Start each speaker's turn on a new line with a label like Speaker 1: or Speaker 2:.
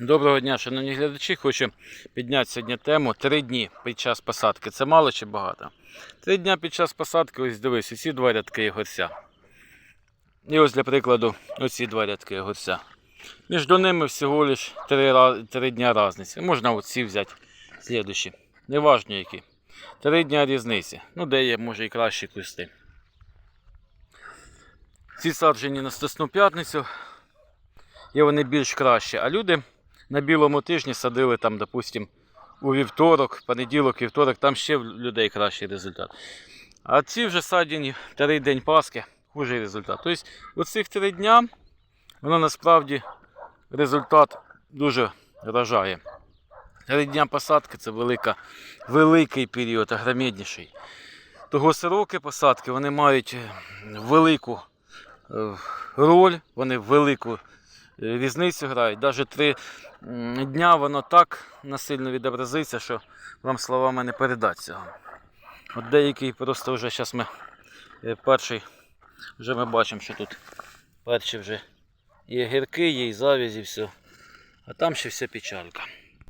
Speaker 1: Доброго дня, шановні глядачі. Хочу підняти сьогодні тему три дні під час посадки. Це мало чи багато? Три дні під час посадки, ось дивись, усі два рядки огурця. І ось для прикладу, оці два рядки огурця. Між ними всього лиш три, три дня різниці. Можна оці взяти слідущі. Неважно які. Три дня різниці. Ну, де є, може і кращі кусти. Ці саджені на Стесну п'ятницю. Є вони більш кращі. А люди на білому тижні садили там, допустим, у вівторок, понеділок, вівторок, там ще в людей кращий результат. А ці вже садені вторий день Пасхи, хужий результат. Тобто, оцих три дня воно насправді результат дуже вражає. Три дня посадки це велика, великий період, агромедніший. Того сроки посадки вони мають е, велику е, роль, вони велику різницю грають. Навіть три дня воно так насильно відобразиться, що вам словами не передать цього. От деякий просто вже зараз ми е, перший, вже ми бачимо, що тут перші вже є гірки, є, і завязі, все. А там ще вся печалька.